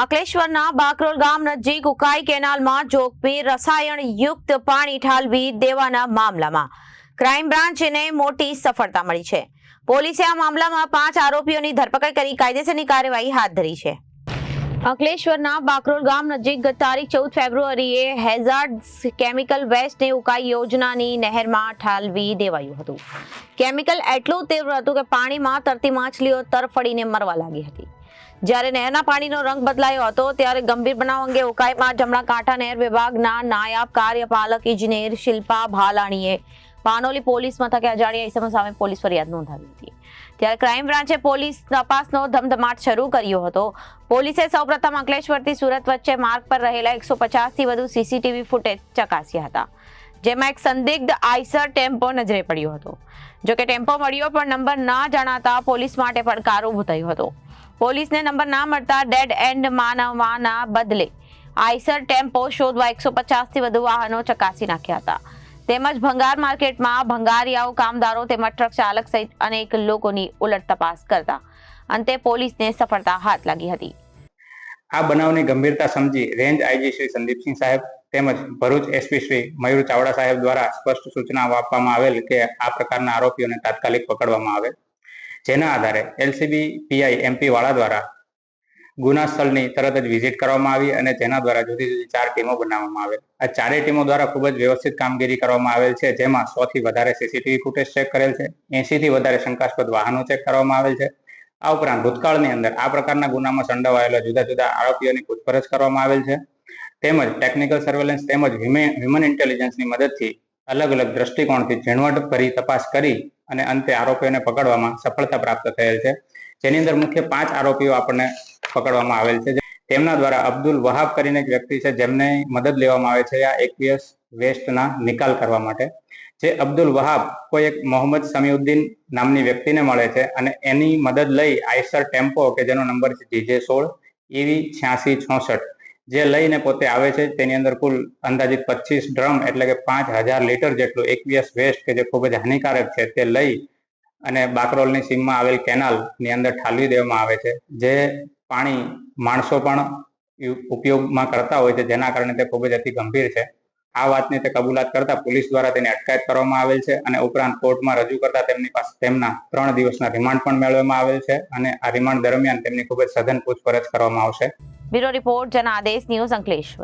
અકલેશ્વરના બાકરોલ ગામ નજીક ઉકાઈ કેનાલમાં જોખમી રસાયણ યુક્ત પાણી ઠાલવી દેવાના મામલામાં ક્રાઇમ બ્રાન્ચને મોટી સફળતા મળી છે. પોલીસે આ મામલામાં પાંચ આરોપીઓની ધરપકડ કરી કાયદેસરની કાર્યવાહી હાથ ધરી છે. અંકલેશ્વરના બાકરોલ ગામ નજીક ગત તારીખ ચૌદ ફેબ્રુઆરીએ હેઝાર્ડ કેમિકલ વેસ્ટને ઉકાઈ યોજનાની નહેરમાં ઠાલવી દેવાયું હતું. કેમિકલ એટલું તીવ્ર હતું કે પાણીમાં તરતી માછલીઓ તરફડીને મરવા લાગી હતી. જ્યારે નહેરના પાણીનો રંગ બદલાયો હતો, ત્યારે ગંભીર બનાવ અંગે ઉકાઈમાં જમણા કાંઠા નહેર વિભાગના નાયબ કાર્યપાલક, ઇજનેર શિલ્પા ભાલાણીએ પાનોલી પોલીસ મથકે અજાણ્યા ઇસમો સામે પોલીસ ફરિયાદ નોંધાવી હતી. ત્યારે ક્રાઇમ બ્રાન્ચે પોલીસ તપાસનો ધમધમાટ શરૂ કર્યો હતો. પોલીસે સૌપ્રથમ અંકલેશ્વરથી સુરત વચ્ચે માર્ગ પર રહેલા એકસો પચાસથી વધુ સીસીટીવી ફૂટેજ ચકાસ્યા હતા, જેમાં એક સંદિગ્ધ આઈસર ટેમ્પો નજરે પડ્યો હતો. જોકે ટેમ્પો મળ્યો પણ નંબર ના જણાતા પોલીસ માટે પડકાર ઊભો થયો હતો. પોલીસને નંબર ના મળતા ડેડ એન્ડ માનવવાના બદલે આઈસર ટેમ્પો શોધવા એકસો પચાસથી વધુ વાહનો ચકાસી નાખ્યા હતા. તેમજ ભંગાર માર્કેટમાં ભંગારિયાઓ, કામદારો તેમજ ટ્રક ચાલક સહિત અનેક લોકોની ઉલટ તપાસ કરતા અંતે પોલીસને સફળતા હાથ લાગી હતી. આ બનાવની ગંભીરતા સમજી રેન્જ આઈજી શ્રી સંદીપસિંહ સાહેબ તેમજ ભરૂચ એસપી શ્રી મયુર ચાવડા સાહેબ દ્વારા સ્પષ્ટ સૂચના આપવામાં આવેલ કે આ પ્રકારના આરોપીઓને તાત્કાલિક પકડવામાં આવે. જેના આધારે એલસીબી, પીઆઈ, એમપી વાળા દ્વારા ગુના સ્થળની તરત જ વિઝિટ કરવામાં આવી અને તેના દ્વારા જુદી જુદી ચાર ટીમો બનાવવામાં આવેલ. આ ચારેય ટીમો દ્વારા ખૂબ જ વ્યવસ્થિત કામગીરી કરવામાં આવેલ છે, જેમાં સો થી વધારે સીસીટીવી ફૂટેજ ચેક કરેલ છે એસી થી વધારે શંકાસ્પદ વાહનો ચેક કરવામાં આવેલ છે. આ ઉપરાંત ભૂતકાળની અંદર આ પ્રકારના ગુનામાં સંડોવાયેલા જુદા જુદા આરોપીઓની પૂછપરછ કરવામાં આવેલ છે. તેમજ ટેકનિકલ સર્વેલન્સ તેમજ હ્યુમન ઇન્ટેલિજન્સની મદદથી અલગ અલગ દ્રષ્ટિકોણથી ઝીણવટ ભરી તપાસ કરી અને અંતે આરોપીઓને પકડવામાં સફળતા પ્રાપ્ત થયેલ છે. જેની અંદર મુખ્ય પાંચ આરોપીઓ આપણને પકડવામાં આવેલ છે. તેમના દ્વારા અબ્દુલ વહાબ કરીને એક વ્યક્તિ છે જેમને મદદ લેવામાં આવે છે આ એકવીએસ વેસ્ટના નિકાલ કરવા માટે. જે અબ્દુલ વહાબ કોઈ એક મોહમ્મદ સમીઉદ્દીન નામની વ્યક્તિને મળે છે અને એની મદદ લઈ આઈસર ટેમ્પો, કે જેનો નંબર છે જીજે સોળ ઈવી છ્યાસી છોસઠ, જે લઈને પોતે આવે છે. તેની અંદર કુલ અંદાજિત પચીસ ડ્રમ, એટલે કે પાંચ હજાર લીટર જેટલું એકવીસ વેસ્ટ, કે જે ખૂબ જ હાનિકારક છે, તે લઈ અને બાકરોલની સીમમાં આવેલ કેનાલની અંદર ઠાલવી દેવામાં આવે છે. જે પાણી માણસો પણ ઉપયોગમાં કરતા હોય છે, જેના કારણે તે ખૂબ જ અતિ ગંભીર છે. આ વાતની તે કબૂલાત કરતા પોલીસ દ્વારા તેની અટકાયત કરવામાં આવેલ છે અને ઉપરાંત કોર્ટમાં રજૂ કરતા તેમની પાસે તેમના ત્રણ દિવસના રિમાન્ડ પણ મેળવવામાં આવેલ છે અને આ રિમાન્ડ દરમિયાન તેમની ખૂબ જ સઘન પૂછપરછ કરવામાં આવશે. Bureau report, Janadesh, news Ankleshwar.